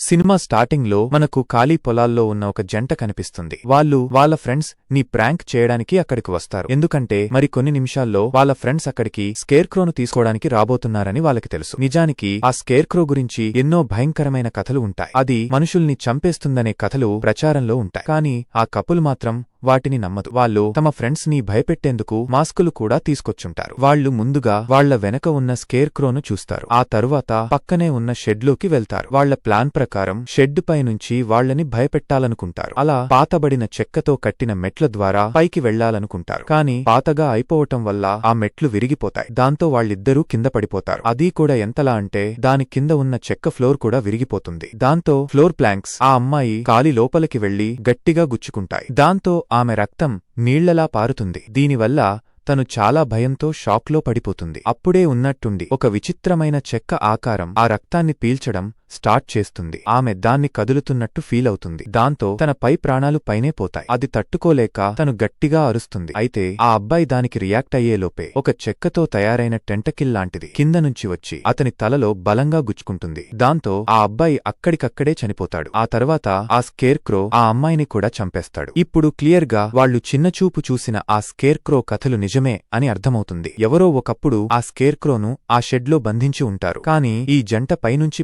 Cinema స్టార్టింగ్లో మనకు ఖాళీ పొలాల్లో ఉన్న ఒక జంట కనిపిస్తుంది. వాళ్ళు వాళ్ళ ఫ్రెండ్స్ నీ ప్రాంక్ చేయడానికి అక్కడికి వస్తారు. ఎందుకంటే మరి కొన్ని నిమిషాల్లో వాళ్ళ ఫ్రెండ్స్ అక్కడికి స్కేర్ క్రోను తీసుకోవడానికి రాబోతున్నారని వాళ్ళకి తెలుసు. నిజానికి ఆ స్కేర్ క్రో గురించి ఎన్నో భయంకరమైన కథలు ఉంటాయి. అది మనుషుల్ని చంపేస్తుందనే కథలు ప్రచారంలో ఉంటాయి. కానీ ఆ కపుల్ మాత్రం వాటిని నమ్మదు. వాళ్ళు తమ ఫ్రెండ్స్ని భయపెట్టేందుకు మాస్కులు కూడా తీసుకొచ్చుంటారు. వాళ్ళు ముందుగా వాళ్ళ వెనక ఉన్న స్కేర్ క్రోను చూస్తారు. ఆ తరువాత పక్కనే ఉన్న షెడ్లోకి వెళ్తారు. వాళ్ళ ప్లాన్ ప్రకారం షెడ్ పై నుంచి వాళ్ళని భయపెట్టాలనుకుంటారు. అలా పాతబడిన చెక్కతో కట్టిన మెట్ల ద్వారా పైకి వెళ్ళాలనుకుంటారు. కానీ పాతగా అయిపోవటం వల్ల ఆ మెట్లు విరిగిపోతాయి. దాంతో వాళ్ళిద్దరూ కింద పడిపోతారు. అది కూడా ఎంతలా అంటే దాని కింద ఉన్న చెక్క ఫ్లోర్ కూడా విరిగిపోతుంది. దాంతో ఫ్లోర్ ప్లాంక్స్ ఆ అమ్మాయి కాలి లోపలికి వెళ్ళి గట్టిగా గుచ్చుకుంటాయి. దాంతో ఆమె రక్తం నీళ్ళలా పారుతుంది. దీనివల్ల తను చాలా భయంతో షాక్లో పడిపోతుంది. అప్పుడే ఉన్నట్టుండి ఒక విచిత్రమైన చెక్క ఆకారం ఆ రక్తాన్ని పీల్చడం స్టార్ట్ చేస్తుంది. ఆమె దాన్ని కదులుతున్నట్టు ఫీల్ అవుతుంది. దాంతో తన పై ప్రాణాలు పైనే పోతాయి. అది తట్టుకోలేక తను గట్టిగా అరుస్తుంది. అయితే ఆ అబ్బాయి దానికి రియాక్ట్ అయ్యేలోపే ఒక చెక్కతో తయారైన టెంటకిల్ లాంటిది కింద నుంచి వచ్చి అతని తలలో బలంగా గుచ్చుకుంటుంది. దాంతో ఆ అబ్బాయి అక్కడికక్కడే చనిపోతాడు. ఆ తర్వాత ఆ స్కేర్ క్రో ఆ అమ్మాయిని కూడా చంపేస్తాడు. ఇప్పుడు క్లియర్గా వాళ్ళు చిన్నచూపు చూసిన ఆ స్కేర్ క్రో కథలు నిజమే అని అర్థమవుతుంది. ఎవరో ఒకప్పుడు ఆ స్కేర్ క్రోను ఆ షెడ్లో బంధించి ఉంటారు. కానీ ఈ జంట పైనుంచి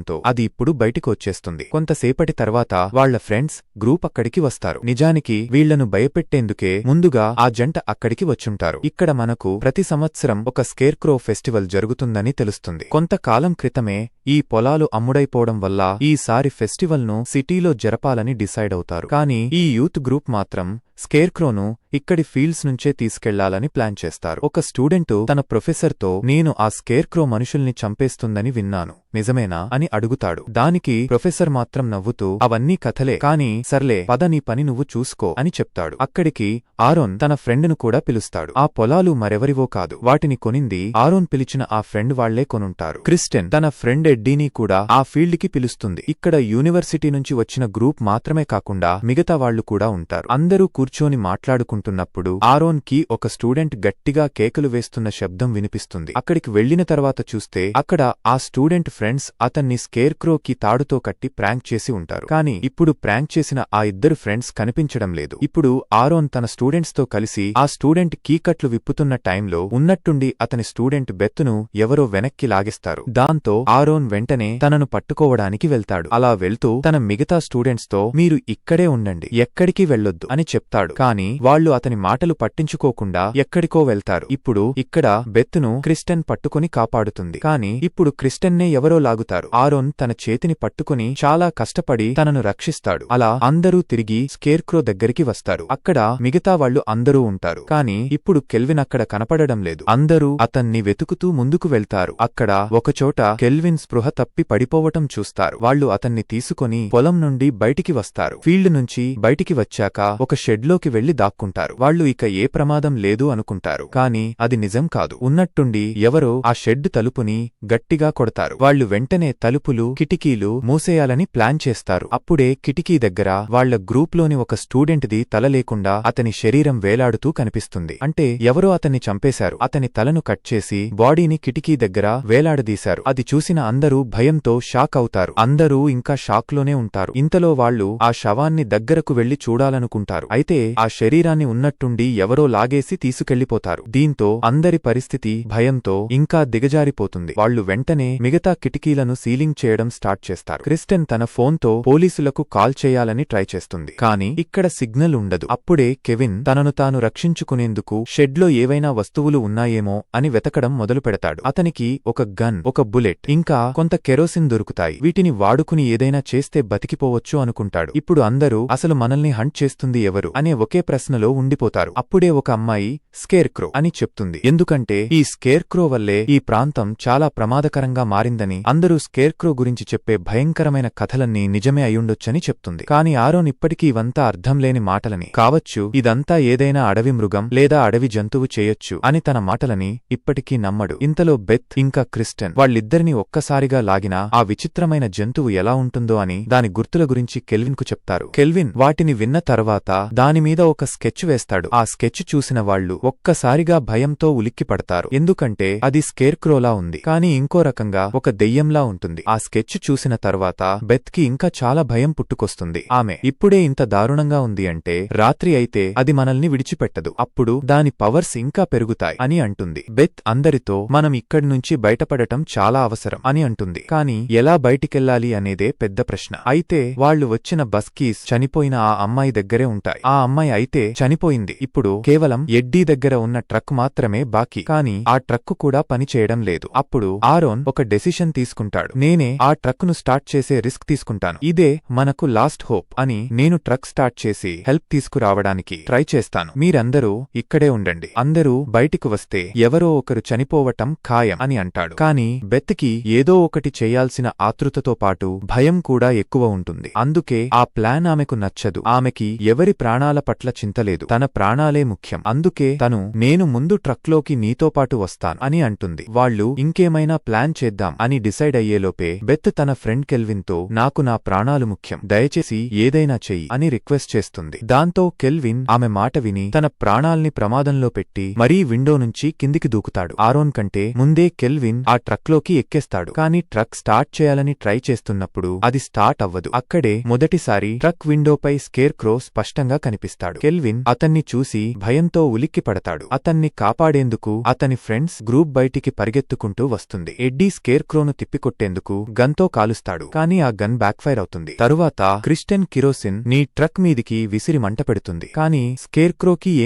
పడిపోవడంతో అది ఇప్పుడు బయటికి వచ్చేస్తుంది. కొంతసేపటి తర్వాత వాళ్ళ ఫ్రెండ్స్ గ్రూప్ అక్కడికి వస్తారు. నిజానికి వీళ్ళను భయపెట్టేందుకే ముందుగా ఆ జంట అక్కడికి వచ్చుంటారు. ఇక్కడ మనకు ప్రతి సంవత్సరం ఒక స్కేర్ క్రో ఫెస్టివల్ జరుగుతుందని తెలుస్తుంది. కొంతకాలం క్రితమే ఈ పొలాలు అమ్ముడైపోవడం వల్ల ఈసారి ఫెస్టివల్ను సిటీలో జరపాలని డిసైడ్ అవుతారు. కానీ ఈ యూత్ గ్రూప్ మాత్రం స్కేర్క్రోను ఇక్కడి ఫీల్డ్స్ నుంచే తీసుకెళ్ళాలని ప్లాన్ చేస్తారు. ఒక స్టూడెంటు తన ప్రొఫెసర్తో నేను ఆ స్కేర్క్రో మనుషుల్ని చంపేస్తుందని విన్నాను. నిజమేనా? అని అడుగుతాడు. దానికి ప్రొఫెసర్ మాత్రం నవ్వుతూ అవన్నీ కథలే కాని సర్లే పద నీ పని నువ్వు చూసుకో అని చెప్తాడు. అక్కడికి ఆరోన్ తన ఫ్రెండ్ను కూడా పిలుస్తాడు. ఆ పొలాలు మరెవరివో కాదు. వాటిని కొనింది ఆరోన్ పిలిచిన ఆ ఫ్రెండ్ వాళ్ళే కొనుంటారు. క్రిస్టెన్ తన ఫ్రెండ్ ఎడ్డీని కూడా ఆ ఫీల్డ్కి పిలుస్తుంది. ఇక్కడ యూనివర్సిటీ నుంచి వచ్చిన గ్రూప్ మాత్రమే కాకుండా మిగతా వాళ్ళు కూడా ఉంటారు. అందరూ కూర్చొని మాట్లాడుకుంటున్నప్పుడు ఆరోన్కి ఒక స్టూడెంట్ గట్టిగా కేకలు వేస్తున్న శబ్దం వినిపిస్తుంది. అక్కడికి వెళ్ళిన తర్వాత చూస్తే అక్కడ ఆ స్టూడెంట్ ఫ్రెండ్స్ అతన్ని స్కేర్క్రో కి తాడుతో కట్టి ప్రాంక్ చేసి ఉంటారు. కానీ ఇప్పుడు ప్రాంక్ చేసిన ఆ ఇద్దరు ఫ్రెండ్స్ కనిపించడం లేదు. ఇప్పుడు ఆరోన్ తన స్టూడెంట్స్తో కలిసి ఆ స్టూడెంట్ కీకట్లు విప్పుతున్న టైంలో ఉన్నట్టుండి అతని స్టూడెంట్ బెత్తును ఎవరో వెనక్కి లాగిస్తారు. దాంతో ఆరోన్ వెంటనే తనను పట్టుకోవడానికి వెళ్తాడు. అలా వెళ్తూ తన మిగతా స్టూడెంట్స్తో మీరు ఇక్కడే ఉండండి. ఎక్కడికి వెళ్ళొద్దు అని చెప్తాడు. కానీ వాళ్ళు అతని మాటలు పట్టించుకోకుండా ఎక్కడికో వెళ్తారు. ఇప్పుడు ఇక్కడ బెత్తును క్రిస్టన్ పట్టుకుని కాపాడుతుంది. కానీ ఇప్పుడు క్రిస్టన్నే ఎవరో లాగుతారు. ఆరోన్ తన చేతిని పట్టుకుని చాలా కష్టపడి తనను రక్షిస్తాడు. అలా అందరూ తిరిగి స్కేర్క్రో దగ్గరికి వస్తారు. అక్కడ మిగతా వాళ్ళు అందరూ ఉంటారు. కానీ ఇప్పుడు కెల్విన్ అక్కడ కనపడడం లేదు. అందరూ అతన్ని వెతుకుతూ ముందుకు వెళ్తారు. అక్కడ ఒకచోట కెల్విన్ స్పృహ తప్పి పడిపోవటం చూస్తారు. వాళ్ళు అతన్ని తీసుకొని పొలం నుండి బయటికి వస్తారు. ఫీల్డ్ నుంచి బయటికి వచ్చాక ఒక షెడ్ షెడ్లోకి వెళ్ళి దాక్కుంటారు. వాళ్ళు ఇక ఏ ప్రమాదం లేదు అనుకుంటారు. కానీ అది నిజం కాదు. ఉన్నట్టుండి ఎవరో ఆ షెడ్ తలుపుని గట్టిగా కొడతారు. వాళ్ళు వెంటనే తలుపులు కిటికీలు మూసేయాలని ప్లాన్ చేస్తారు. అప్పుడే కిటికీ దగ్గర వాళ్ళ గ్రూప్లోని ఒక స్టూడెంట్ది తల లేకుండా అతని శరీరం వేలాడుతూ కనిపిస్తుంది. అంటే ఎవరో అతన్ని చంపేశారు. అతని తలను కట్ చేసి బాడీని కిటికీ దగ్గర వేలాడదీశారు. అది చూసిన అందరూ భయంతో షాక్ అవుతారు. అందరూ ఇంకా షాక్లోనే ఉంటారు. ఇంతలో వాళ్ళు ఆ శవాన్ని దగ్గరకు వెళ్ళి చూడాలనుకుంటారు. అయితే ఆ శరీరాన్ని ఉన్నట్టుండి ఎవరో లాగేసి తీసుకెళ్ళిపోతారు దీంతో అందరి పరిస్థితి భయంతో ఇంకా దిగజారిపోతుంది. వాళ్ళు వెంటనే మిగతా కిటికీలను సీలింగ్ చేయడం స్టార్ట్ చేస్తారు. క్రిస్టన్ తన ఫోన్తో పోలీసులకు కాల్ చేయాలని ట్రై చేస్తుంది. కానీ ఇక్కడ సిగ్నల్ ఉండదు. అప్పుడే కెవిన్ తనను తాను రక్షించుకునేందుకు షెడ్లో ఏవైనా వస్తువులు ఉన్నాయేమో అని వెతకడం మొదలు పెడతాడు అతనికి ఒక గన్ ఒక బుల్లెట్ ఇంకా కొంత కెరోసిన్ దొరుకుతాయి. వీటిని వాడుకుని ఏదైనా చేస్తే బతికిపోవచ్చు అనుకుంటాడు. ఇప్పుడు అందరూ అసలు మనల్ని హంట్ చేస్తుంది ఎవరు? అనే ఒకే ప్రశ్నలో ఉండిపోతారు. అప్పుడే ఒక అమ్మాయి స్కేర్క్రో అని చెప్తుంది. ఎందుకంటే ఈ స్కేర్క్రో వల్లే ఈ ప్రాంతం చాలా ప్రమాదకరంగా మారిందని అందరూ స్కేర్క్రో గురించి చెప్పే భయంకరమైన కథలన్నీ నిజమే అయ్యుండొచ్చని చెప్తుంది. కాని ఆరోన్ ఇప్పటికీ ఇవంతా అర్థం లేని మాటలని కావచ్చు ఇదంతా ఏదైనా అడవి మృగం లేదా అడవి జంతువు చేయొచ్చు అని తన మాటలని ఇప్పటికీ నమ్మడు. ఇంతలో బెత్ ఇంకా క్రిస్టన్ వాళ్ళిద్దరినీ ఒక్కసారిగా లాగినా ఆ విచిత్రమైన జంతువు ఎలా ఉంటుందో అని దాని గుర్తుల గురించి కెల్విన్కు చెప్తారు. కెల్విన్ వాటిని విన్న తర్వాత దాని దానిమీద ఒక స్కెచ్ వేస్తాడు. ఆ స్కెచ్ చూసిన వాళ్ళు ఒక్కసారిగా భయంతో ఉలిక్కిపడతారు. ఎందుకంటే అది స్కేర్క్రోలా ఉంది. కానీ ఇంకో రకంగా ఒక దెయ్యంలా ఉంటుంది. ఆ స్కెచ్ చూసిన తర్వాత బెత్కి ఇంకా చాలా భయం పుట్టుకొస్తుంది. ఆమె ఇప్పుడే ఇంత దారుణంగా ఉంది అంటే రాత్రి అయితే అది మనల్ని విడిచిపెట్టదు. అప్పుడు దాని పవర్స్ ఇంకా పెరుగుతాయి అని అంటుంది. బెత్ అందరితో మనం ఇక్కడి నుంచి బయటపడటం చాలా అవసరం అని అంటుంది. కానీ ఎలా బయటికెళ్ళాలి అనేదే పెద్ద ప్రశ్న. అయితే వాళ్ళు వచ్చిన బస్ కీస్ చనిపోయిన ఆ అమ్మాయి దగ్గరే ఉంటాయి. ఆ అమ్మాయి అయితే చనిపోయింది. ఇప్పుడు కేవలం ఎడ్డీ దగ్గర ఉన్న ట్రక్ మాత్రమే బాకీ. కానీ ఆ ట్రక్కు కూడా పనిచేయడం లేదు. అప్పుడు ఆరోన్ ఒక డెసిషన్ తీసుకుంటాడు. నేనే ఆ ట్రక్ను స్టార్ట్ చేసే రిస్క్ తీసుకుంటాను. ఇదే మనకు లాస్ట్ హోప్ అని నేను ట్రక్ స్టార్ట్ చేసి హెల్ప్ తీసుకురావడానికి ట్రై చేస్తాను. మీరందరూ ఇక్కడే ఉండండి. అందరూ బయటికి వస్తే ఎవరో ఒకరు చనిపోవటం ఖాయం అని అంటాడు. కాని బెత్కి ఏదో ఒకటి చేయాల్సిన ఆతృతతో పాటు భయం కూడా ఎక్కువ ఉంటుంది. అందుకే ఆ ప్లాన్ ఆమెకు నచ్చదు. ఆమెకి ఎవరి ప్రాణాలు పట్ల చింతలేదు తన ప్రాణాలే ముఖ్యం. అందుకే తను నేను ముందు ట్రక్లోకి నీతో పాటు వస్తాను అని అంటుంది. వాళ్ళు ఇంకేమైనా ప్లాన్ చేద్దాం అని డిసైడ్ అయ్యేలోపే బెత్ తన ఫ్రెండ్ కెల్విన్తో నాకు నా ప్రాణాలు ముఖ్యం. దయచేసి ఏదైనా చెయ్యి అని రిక్వెస్ట్ చేస్తుంది. దాంతో కెల్విన్ ఆమె మాట విని తన ప్రాణాల్ని ప్రమాదంలో పెట్టి మరీ విండో నుంచి కిందికి దూకుతాడు. ఆరోన్ కంటే ముందే కెల్విన్ ఆ ట్రక్లోకి ఎక్కేస్తాడు. కానీ ట్రక్ స్టార్ట్ చేయాలని ట్రై చేస్తున్నప్పుడు అది స్టార్ట్ అవ్వదు. అక్కడే మొదటిసారి ట్రక్ విండోపై స్కేర్ క్రో స్పష్టంగా కనిపిస్తాడు. కెల్విన్ అతన్ని చూసి భయంతో ఉలిక్కి పడతాడు. అతన్ని కాపాడేందుకు అతని ఫ్రెండ్స్ గ్రూప్ బయటికి పరిగెత్తుకుంటూ వస్తుంది. ఎడ్డీ స్కేర్క్రోను తిప్పికొట్టేందుకు గన్తో కాలుస్తాడు. కానీ ఆ గన్ బ్యాక్ఫైర్ అవుతుంది. తరువాత క్రిస్టెన్ కిరోసిన్ నీ ట్రక్ మీదికి విసిరి మంట పెడుతుంది. కానీ స్కేర్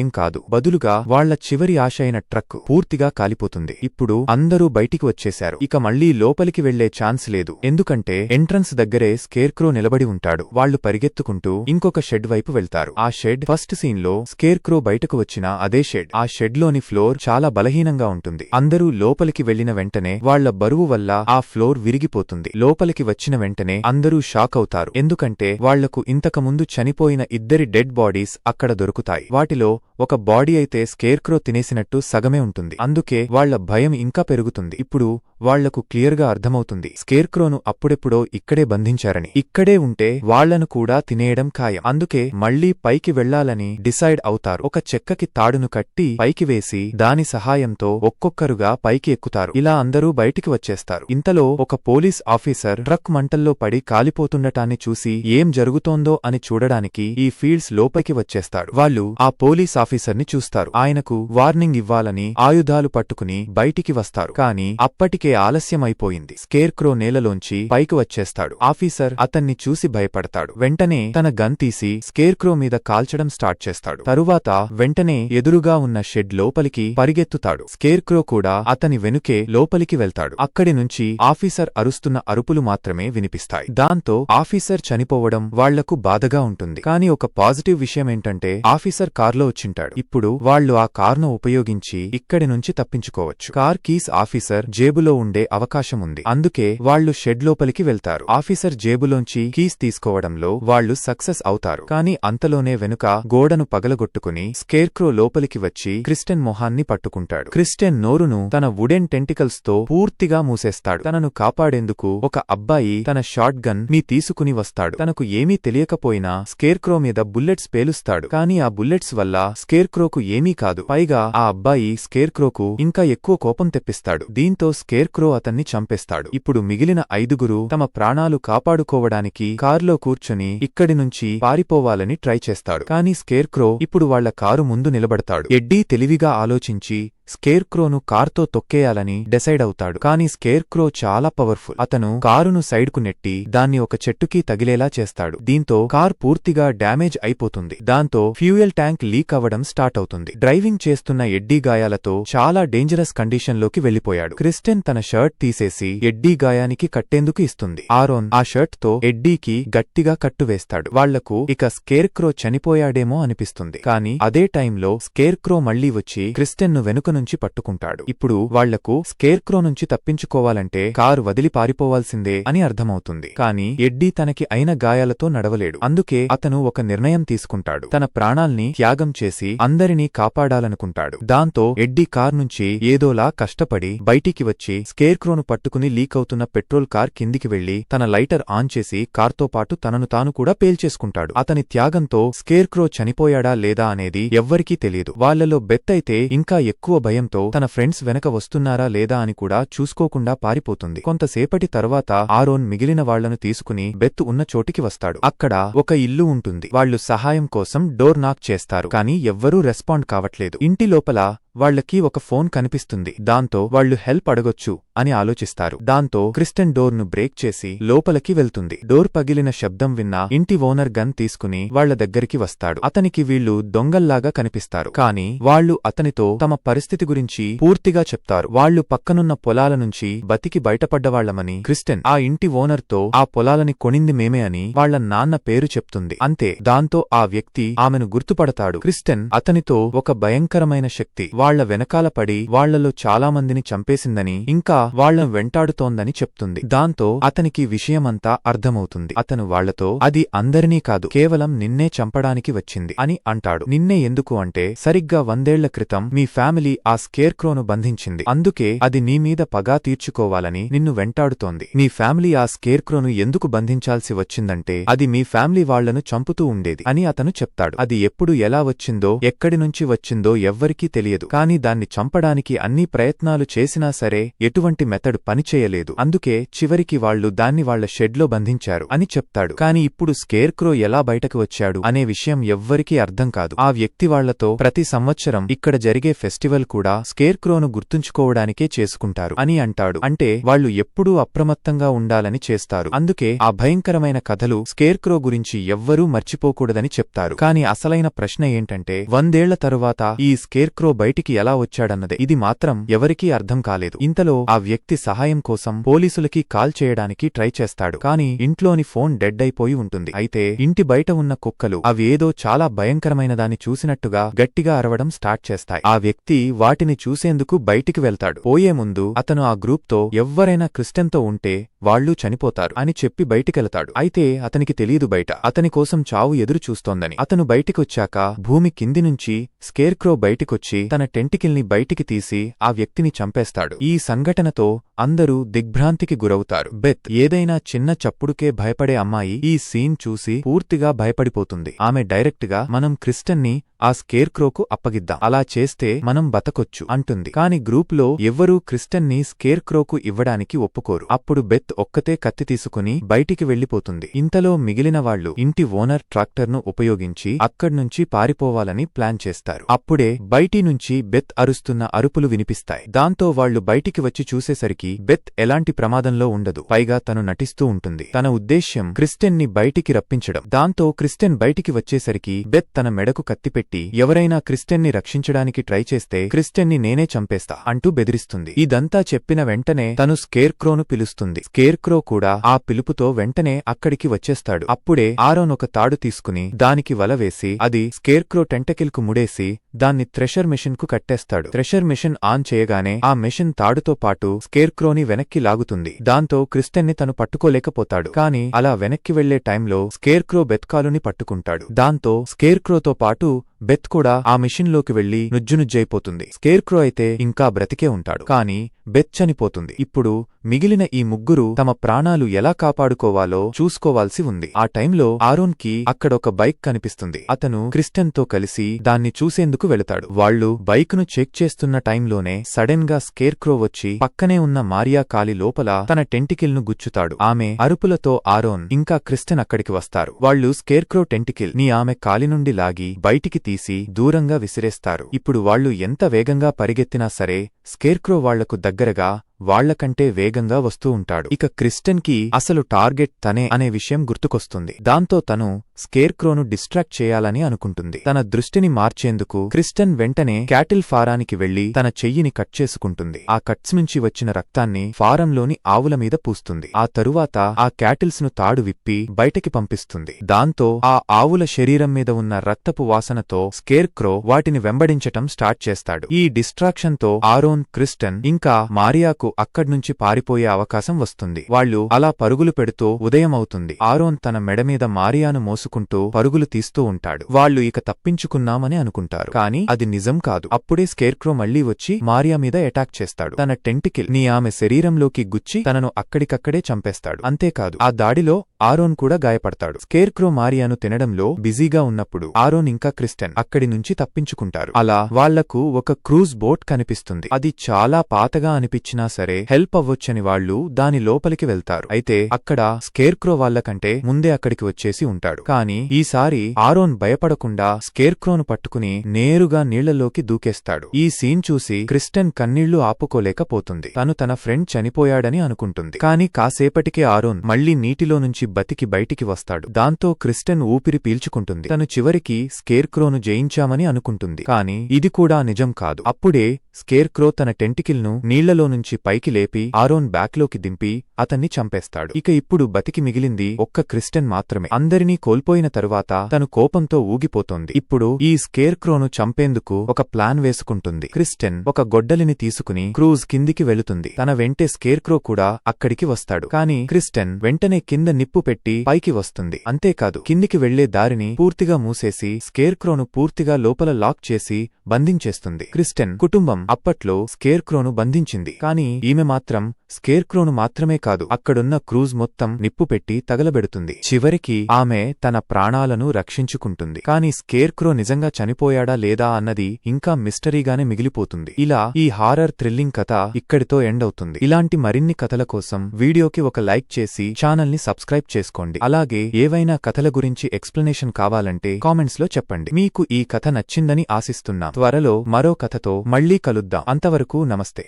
ఏం కాదు. బదులుగా వాళ్ళ చివరి ఆశ అయిన ట్రక్ పూర్తిగా కాలిపోతుంది. ఇప్పుడు అందరూ బయటికి వచ్చేశారు. ఇక మళ్ళీ లోపలికి వెళ్ళే ఛాన్స్ లేదు. ఎందుకంటే ఎంట్రన్స్ దగ్గరే స్కేర్ క్రో నిలబడి ఉంటాడు. వాళ్ళు పరిగెత్తుకుంటూ ఇంకొక షెడ్ వైపు వెళ్తారు. ఆ షెడ్. ఫస్ట్ సీన్లో స్కేర్ క్రో బయటకు వచ్చిన అదే షెడ్. ఆ షెడ్లోని ఫ్లోర్ చాలా బలహీనంగా ఉంటుంది. అందరూ లోపలికి వెళ్ళిన వెంటనే వాళ్ళ బరువు వల్ల ఆ ఫ్లోర్ విరిగిపోతుంది. లోపలికి వచ్చిన వెంటనే అందరూ షాక్ అవుతారు. ఎందుకంటే వాళ్ళకు ఇంతకుముందు చనిపోయిన ఇద్దరి డెడ్ బాడీస్ అక్కడ దొరుకుతాయి. వాటిలో ఒక బాడీ అయితే స్కేర్క్రో తినేసినట్టు సగమే ఉంటుంది. అందుకే వాళ్ళ భయం ఇంకా పెరుగుతుంది. ఇప్పుడు వాళ్ళకు క్లియర్గా అర్థమవుతుంది. స్కేర్క్రోను అప్పుడెప్పుడో ఇక్కడే బంధించారని. ఇక్కడే ఉంటే వాళ్ళను కూడా తినేయడం ఖాయం. అందుకే మళ్ళీ పైకి వెళ్ళాలని డిసైడ్ అవుతారు. ఒక చెక్కకి తాడును కట్టి పైకి వేసి దాని సహాయంతో ఒక్కొక్కరుగా పైకి ఎక్కుతారు. ఇలా అందరూ బయటికి వచ్చేస్తారు. ఇంతలో ఒక పోలీస్ ఆఫీసర్ ట్రక్ మంటల్లో పడి కాలిపోతుండటాన్ని చూసి ఏం జరుగుతోందో అని చూడడానికి ఈ ఫీల్డ్స్ లోపలికి వచ్చేస్తాడు. వాళ్ళు ఆ పోలీస్ ఆఫీసర్ని చూస్తారు. ఆయనకు వార్నింగ్ ఇవ్వాలని ఆయుధాలు పట్టుకుని బయటికి వస్తారు. కాని అప్పటికే ఆలస్యం అయిపోయింది స్కేర్క్రో నేలలోంచి పైకి వచ్చేస్తాడు. ఆఫీసర్ అతన్ని చూసి భయపడతాడు. వెంటనే తన గన్ తీసి స్కేర్క్రో మీద కాల్చడం స్టార్ట్ చేస్తాడు. తరువాత వెంటనే ఎదురుగా ఉన్న షెడ్ లోపలికి పరిగెత్తుతాడు. స్కేర్క్రో కూడా అతని వెనుకే లోపలికి వెళ్తాడు. అక్కడి నుంచి ఆఫీసర్ అరుస్తున్న అరుపులు మాత్రమే వినిపిస్తాయి. దాంతో ఆఫీసర్ చనిపోవడం వాళ్ళకు బాధగా ఉంటుంది. కాని ఒక పాజిటివ్ విషయమేంటంటే ఆఫీసర్ కార్లో వచ్చింటాడు ఇప్పుడు వాళ్ళు ఆ కార్ను ఉపయోగించి ఇక్కడి నుంచి తప్పించుకోవచ్చు. కార్ కీస్ ఆఫీసర్ జేబులో ఉండే అవకాశం ఉంది. అందుకే వాళ్ళు షెడ్ లోపలికి వెళ్తారు. ఆఫీసర్ జేబులోంచి కీస్ తీసుకోవడంలో వాళ్ళు సక్సెస్ అవుతారు. కానీ అంతలోనే వెనుక గోడను పగలగొట్టుకుని స్కేర్క్రో లోపలికి వచ్చి క్రిస్టెన్ మొహాన్ని పట్టుకుంటాడు. క్రిస్టెన్ నోరును తన వుడెన్ టెంటికల్స్తో పూర్తిగా మూసేస్తాడు. తనను కాపాడేందుకు ఒక అబ్బాయి తన షాట్ గన్ మీ తీసుకుని వస్తాడు. తనకు ఏమీ తెలియకపోయినా స్కేర్క్రో మీద బుల్లెట్స్ పేలుస్తాడు. కానీ ఆ బుల్లెట్స్ వల్ల స్కేర్క్రోకు ఏమీ కాదు. పైగా ఆ అబ్బాయి స్కేర్క్రోకు ఇంకా ఎక్కువ కోపం తెప్పిస్తాడు. దీంతో స్కేర్క్రో అతన్ని చంపేస్తాడు. ఇప్పుడు మిగిలిన ఐదుగురు తమ ప్రాణాలు కాపాడుకోవడానికి కారులో కూర్చొని ఇక్కడి నుంచి పారిపోవాలని ట్రై చేస్తాడు. కానీ స్కేర్క్రో ఇప్పుడు వాళ్ళ కారు ముందు నిలబడతాడు. ఎడ్డీ తెలివిగా ఆలోచించి స్కేర్క్రోను కార్తో తొక్కేయాలని డిసైడ్ అవుతాడు. కానీ స్కేర్క్రో చాలా పవర్ఫుల్. అతను కారును సైడ్కు నెట్టి దాన్ని ఒక చెట్టుకి తగిలేలా చేస్తాడు. దీంతో కార్ పూర్తిగా డ్యామేజ్ అయిపోతుంది. దాంతో ఫ్యూయల్ ట్యాంక్ లీక్ అవ్వడం స్టార్ట్ అవుతుంది. డ్రైవింగ్ చేస్తున్న ఎడ్డీ గాయాలతో చాలా డేంజరస్ కండిషన్లోకి వెళ్ళిపోయాడు క్రిస్టెన్ తన షర్ట్ తీసేసి ఎడ్డీ గాయానికి కట్టేందుకు ఇస్తుంది. ఆరోన్ ఆ షర్ట్తో ఎడ్డీకి గట్టిగా కట్టువేస్తాడు వాళ్ళకు ఇక స్కేర్క్రో చనిపోయాడేమో అనిపిస్తుంది. కానీ అదే టైంలో స్కేర్క్రో మళ్ళీ వచ్చి క్రిస్టెన్ను వెనుక నుంచి పట్టుకుంటాడు. ఇప్పుడు వాళ్ళకు స్కేర్క్రో నుంచి తప్పించుకోవాలంటే కారు వదిలి పారిపోవాల్సిందే అని అర్థమవుతుంది. కానీ ఎడ్డీ తనకి అయిన గాయాలతో నడవలేడు. అందుకే అతను ఒక నిర్ణయం తీసుకుంటాడు. తన ప్రాణాల్ని త్యాగం చేసి అందరినీ కాపాడాలనుకుంటాడు. దాంతో ఎడ్డీ కార్ నుంచి ఏదోలా కష్టపడి బయటికి వచ్చి స్కేర్క్రోను పట్టుకుని లీక్ అవుతున్న పెట్రోల్ కార్ కిందికి వెళ్ళి తన లైటర్ ఆన్ చేసి కార్తో పాటు తనను తాను కూడా పేల్చేసుకుంటాడు అతని త్యాగంతో స్కేర్క్రో చనిపోయాడా లేదా అనేది ఎవ్వరికీ తెలియదు. వాళ్ళలో బెత్ అయితే ఇంకా ఎక్కువ భయంతో తన ఫ్రెండ్స్ వెనక వస్తున్నారా లేదా అని కూడా చూసుకోకుండా పారిపోతుంది. కొంతసేపటి తర్వాత ఆరోన్ మిగిలిన వాళ్ళను తీసుకుని బెత్ ఉన్న చోటికి వస్తాడు. అక్కడ ఒక ఇల్లు ఉంటుంది. వాళ్ళు సహాయం కోసం డోర్ నాక్ చేస్తారు. కానీ ఎవ్వరూ రెస్పాండ్ కావట్లేదు. ఇంటి లోపల వాళ్ళకి ఒక ఫోన్ కనిపిస్తుంది. దాంతో వాళ్ళు హెల్ప్ అడగొచ్చు అని ఆలోచిస్తారు. దాంతో క్రిస్టన్ డోర్ను బ్రేక్ చేసి లోపలికి వెళ్తుంది. డోర్ పగిలిన శబ్దం విన్న ఇంటి ఓనర్ గన్ తీసుకుని వాళ్ళ దగ్గరికి వస్తాడు. అతనికి వీళ్ళు దొంగల్లాగా కనిపిస్తారు. కానీ వాళ్ళు అతనితో తమ పరిస్థితి గురించి పూర్తిగా చెప్తారు. వాళ్ళు పక్కనున్న పొలాల నుంచి బతికి బయటపడ్డవాళ్ళమని క్రిస్టన్ ఆ ఇంటి ఓనర్తో ఆ పొలాలని కొనింది మేమే అని వాళ్ళ నాన్న పేరు చెప్తుంది. అంతే. దాంతో ఆ వ్యక్తి ఆమెను గుర్తుపడతాడు. క్రిస్టన్ అతనితో ఒక భయంకరమైన శక్తి వాళ్ళ వెనకాల పడి వాళ్ళలో చాలా మందిని చంపేసిందని ఇంకా వాళ్ళను వెంటాడుతోందని చెప్తుంది. దాంతో అతనికి విషయమంతా అర్థమవుతుంది. అతను వాళ్ళతో అది అందరినీ కాదు కేవలం నిన్నే చంపడానికి వచ్చింది అని అంటాడు. నిన్నే ఎందుకు అంటే సరిగ్గా వందేళ్ళ క్రితం మీ ఫ్యామిలీ ఆ స్కేర్క్రోను బంధించింది. అందుకే అది నీ మీద పగా తీర్చుకోవాలని నిన్ను వెంటాడుతోంది. నీ ఫ్యామిలీ ఆ స్కేర్క్రోను ఎందుకు బంధించాల్సి వచ్చిందంటే అది మీ ఫ్యామిలీ వాళ్ళను చంపుతూ ఉండేది అని అతను చెప్తాడు. అది ఎప్పుడు ఎలా వచ్చిందో ఎక్కడి నుంచి వచ్చిందో ఎవ్వరికీ తెలియదు. కానీ దాన్ని చంపడానికి అన్ని ప్రయత్నాలు చేసినా సరే ఎటువంటి మెథడ్ పనిచేయలేదు. అందుకే చివరికి వాళ్ళు దాన్ని వాళ్ళ షెడ్లో బంధించారు అని చెప్తాడు. కాని ఇప్పుడు స్కేర్క్రో ఎలా బయటకు వచ్చాడు అనే విషయం ఎవ్వరికీ అర్థం కాదు. ఆ వ్యక్తి వాళ్ళతో ప్రతి సంవత్సరం ఇక్కడ జరిగే ఫెస్టివల్ కూడా స్కేర్క్రోను గుర్తుంచుకోవడానికే చేసుకుంటారు అని అంటాడు. అంటే వాళ్ళు ఎప్పుడూ అప్రమత్తంగా ఉండాలని చేస్తారు. అందుకే ఆ భయంకరమైన కథలు స్కేర్క్రో గురించి ఎవ్వరూ మర్చిపోకూడదని చెప్తారు. కాని అసలైన ప్రశ్న ఏంటంటే వందేళ్ళ తరువాత ఈ స్కేర్క్రో బయటికి ఎలా వచ్చాడన్నదే. ఇది మాత్రం ఎవరికీ అర్థం కాలేదు. ఇంతలో ఆ వ్యక్తి సహాయం కోసం పోలీసులకి కాల్ చేయడానికి ట్రై చేస్తాడు. కాని ఇంట్లోని ఫోన్ డెడ్ అయిపోయి ఉంటుంది. అయితే ఇంటి బయట ఉన్న కుక్కలు అవి ఏదో చాలా భయంకరమైన దాన్ని చూసినట్టుగా గట్టిగా అరవడం స్టార్ట్ చేస్తాయి. ఆ వ్యక్తి వాటిని చూసేందుకు బయటికి వెళ్తాడు. పోయే ముందు అతను ఆ గ్రూప్తో ఎవ్వరైనా క్రిస్టన్తో ఉంటే వాళ్ళు చనిపోతారు అని చెప్పి బయటికెళతాడు. అయితే అతనికి తెలియదు బయట. అతని కోసం చావు ఎదురు చూస్తోందని అతను బయటికొచ్చాక భూమి కింది నుంచి స్కేర్క్రో బయటికొచ్చి తన టెంటికిల్ని బయటికి తీసి ఆ వ్యక్తిని చంపేస్తాడు. ఈ సంఘటనతో అందరూ దిగ్భ్రాంతికి గురవుతారు. బెత్ ఏదైనా చిన్న చప్పుడుకే భయపడే అమ్మాయి ఈ సీన్ చూసి పూర్తిగా భయపడిపోతుంది. ఆమె డైరెక్ట్గా మనం క్రిస్టన్ని ఆ స్కేర్క్రోకు అప్పగిద్దాం. అలా చేస్తే మనం బతకొచ్చు అంటుంది. కాని గ్రూప్లో ఎవ్వరూ క్రిస్టన్ని స్కేర్క్రోకు ఇవ్వడానికి ఒప్పుకోరు. అప్పుడు బెత్ ఒక్కతే కత్తి తీసుకుని బయటికి వెళ్ళిపోతుంది ఇంతలో మిగిలిన వాళ్ళు ఇంటి ఓనర్ ట్రాక్టర్ను ఉపయోగించి అక్కడ్నుంచి పారిపోవాలని ప్లాన్ చేస్తారు. అప్పుడే బయటి నుంచి బెత్ అరుస్తున్న అరుపులు వినిపిస్తాయి. దాంతో వాళ్ళు బయటికి వచ్చి చూసేసరికి బెత్ ఎలాంటి ప్రమాదంలో ఉండదు. పైగా తను నటిస్తూ ఉంటుంది. తన ఉద్దేశ్యం క్రిస్టెన్ని బయటికి రప్పించడం. దాంతో క్రిస్టెన్ బయటికి వచ్చేసరికి బెత్ తన మెడకు కత్తిపెట్టి ఎవరైనా క్రిస్టెన్ని రక్షించడానికి ట్రై చేస్తే క్రిస్టెన్ని నేనే చంపేస్తా అంటూ బెదిరిస్తుంది. ఇదంతా చెప్పిన వెంటనే తను స్కేర్క్రోను పిలుస్తుంది. స్కేర్క్రో కూడా ఆ పిలుపుతో వెంటనే అక్కడికి వచ్చేస్తాడు. అప్పుడే ఆరోన్ ఒక తాడు తీసుకుని దానికి వల వేసి అది స్కేర్క్రో టెంటకిల్కు ముడేసి దాన్ని థ్రెషర్ మెషిన్కు కట్టేస్తాడు. థ్రెషర్ మెషిన్ ఆన్ చేయగానే ఆ మెషిన్ తాడుతో పాటు స్కేర్ స్కేర్క్రోని వెనక్కి లాగుతుంది. దాంతో క్రిస్టెన్ని తను పట్టుకోలేకపోతాడు. కాని అలా వెనక్కి వెళ్ళే టైంలో స్కేర్క్రో బెత్కాలుని పట్టుకుంటాడు. దాంతో స్కేర్క్రోతో పాటు బెత్ కూడా ఆ మిషన్లోకి వెళ్ళి నుజ్జునుజ్జైపోతుంది. స్కేర్క్రో అయితే ఇంకా బ్రతికే ఉంటాడు. కాని బెత్ చనిపోతుంది. ఇప్పుడు మిగిలిన ఈ ముగ్గురు తమ ప్రాణాలు ఎలా కాపాడుకోవాలో చూసుకోవాల్సి ఉంది. ఆ టైంలో ఆరోన్కి అక్కడొక బైక్ కనిపిస్తుంది. అతను క్రిస్టన్తో కలిసి దాన్ని చూసేందుకు వెళతాడు. వాళ్ళు బైక్ను చెక్ చేస్తున్న టైంలోనే సడెన్గా స్కేర్క్రో వచ్చి పక్కనే ఉన్న మారియా కాలి లోపల తన టెంటికిల్ను గుచ్చుతాడు. ఆమె అరుపులతో ఆరోన్ ఇంకా క్రిస్టన్ అక్కడికి వస్తారు. వాళ్ళు స్కేర్క్రో టెంటికిల్ని ఆమె కాలి నుండి లాగి బయటికి తీసి దూరంగా విసిరేస్తారు. ఇప్పుడు వాళ్ళు ఎంత వేగంగా పరిగెత్తినా సరే స్కేర్క్రో వాళ్ళకు దగ్గరగా వాళ్ళకంటే వేగంగా వస్తూ ఉంటాడు. ఇక క్రిస్టన్కి అసలు టార్గెట్ తనే అనే విషయం గుర్తుకొస్తుంది. దాంతో తను స్కేర్క్రోను డిస్ట్రాక్ట్ చేయాలని అనుకుంటుంది. తన దృష్టిని మార్చేందుకు క్రిస్టన్ వెంటనే క్యాటిల్ ఫారానికి వెళ్ళి తన చెయ్యిని కట్ చేసుకుంటుంది. ఆ కట్స్ నుంచి వచ్చిన రక్తాన్ని ఫారంలోని ఆవుల మీద పూస్తుంది. ఆ తరువాత ఆ క్యాటిల్స్ను తాడు విప్పి బయటకి పంపిస్తుంది. దాంతో ఆ ఆవుల శరీరం మీద ఉన్న రక్తపు వాసనతో స్కేర్క్రో వాటిని వెంబడించటం స్టార్ట్ చేస్తాడు. ఈ డిస్ట్రాక్షన్తో ఆరోన్ క్రిస్టన్ ఇంకా మారియాకు అక్కడ్నుంచి పారిపోయే అవకాశం వస్తుంది. వాళ్ళు అలా పరుగులు పెడుతూ ఉదయం అవుతుంది ఆరోన్ తన మెడ మీద మారియాను మోసుకుంటూ పరుగులు తీస్తూ ఉంటాడు. వాళ్ళు ఇక తప్పించుకున్నామని అనుకుంటారు. కానీ అది నిజం కాదు. అప్పుడే స్కేర్క్రో మళ్ళీ వచ్చి మారియా మీద అటాక్ చేస్తాడు. తన టెంటికిల్ నీ ఆమె శరీరంలోకి గుచ్చి తనను అక్కడికక్కడే చంపేస్తాడు. అంతేకాదు ఆ దాడిలో ఆరోన్ కూడా గాయపడతాడు. స్కేర్క్రో మారియాను తినడంలో బిజీగా ఉన్నప్పుడు ఆరోన్ ఇంకా క్రిస్టన్ అక్కడి నుంచి తప్పించుకుంటారు. అలా వాళ్ళకు ఒక క్రూజ్ బోట్ కనిపిస్తుంది. అది చాలా పాతగా అనిపించినా సరే హెల్ప్ అవ్వొచ్చని వాళ్ళు దాని లోపలికి వెళ్తారు. అయితే అక్కడ స్కేర్క్రో వాళ్ళకంటే ముందే అక్కడికి వచ్చేసి ఉంటాడు. కానీ ఈసారి ఆరోన్ భయపడకుండా స్కేర్క్రోను పట్టుకుని నేరుగా నీళ్ళలోకి దూకేస్తాడు. ఈ సీన్ చూసి క్రిస్టన్ కన్నీళ్ళు ఆపుకోలేకపోతుంది. తను తన ఫ్రెండ్ చనిపోయాడని అనుకుంటుంది. కాని కాసేపటికే ఆరోన్ మళ్ళీ నీటిలో నుంచి బతికి బయటికి వస్తాడు. దాంతో క్రిస్టన్ ఊపిరి పీల్చుకుంటుంది. తను చివరికి స్కేర్క్రోను జయించామని అనుకుంటుంది. కాని ఇది కూడా నిజం కాదు. అప్పుడే స్కేర్క్రో తన టెంటికిల్ను నీళ్ళలో నుంచి పైకి లేపి ఆరోన్ బ్యాక్లోకి దింపి అతన్ని చంపేస్తాడు. ఇక ఇప్పుడు బతికి మిగిలింది ఒక్క క్రిస్టన్ మాత్రమే. అందరినీ కోల్పోయిన తరువాత తను కోపంతో ఊగిపోతోంది. ఇప్పుడు ఈ స్కేర్క్రోను చంపేందుకు ఒక ప్లాన్ వేసుకుంటుంది. క్రిస్టన్ ఒక గొడ్డలిని తీసుకుని క్రూజ్ కిందికి వెళుతుంది. తన వెంటే స్కేర్క్రో కూడా అక్కడికి వస్తాడు. కానీ క్రిస్టన్ వెంటనే కింద నిప్పు పెట్టి పైకి వస్తుంది. అంతేకాదు కిందికి వెళ్ళే దారిని పూర్తిగా మూసేసి స్కేర్క్రోను పూర్తిగా లోపల లాక్ చేసి బంధించేస్తుంది. క్రిస్టన్ కుటుంబం అప్పట్లో స్కేర్క్రోను బంధించింది. కానీ ఈమె మాత్రం స్కేర్క్రోను మాత్రమే కాదు అక్కడున్న క్రూజ్ మొత్తం నిప్పు పెట్టి తగలబెడుతుంది. చివరికి ఆమె తన ప్రాణాలను రక్షించుకుంటుంది. కానీ స్కేర్క్రో నిజంగా చనిపోయాడా లేదా అన్నది ఇంకా మిస్టరీగానే మిగిలిపోతుంది. ఇలా ఈ హారర్ థ్రిల్లింగ్ కథ ఇక్కడితో ఎండ్ అవుతుంది ఇలాంటి మరిన్ని కథల కోసం వీడియోకి ఒక లైక్ చేసి ఛానల్ని సబ్స్క్రైబ్ చేసుకోండి. అలాగే ఏవైనా కథల గురించి ఎక్స్ప్లెనేషన్ కావాలంటే కామెంట్స్లో చెప్పండి. మీకు ఈ కథ నచ్చిందని ఆశిస్తున్నా. త్వరలో మరో కథతో మళ్ళీ కలుద్దాం. అంతవరకు నమస్తే.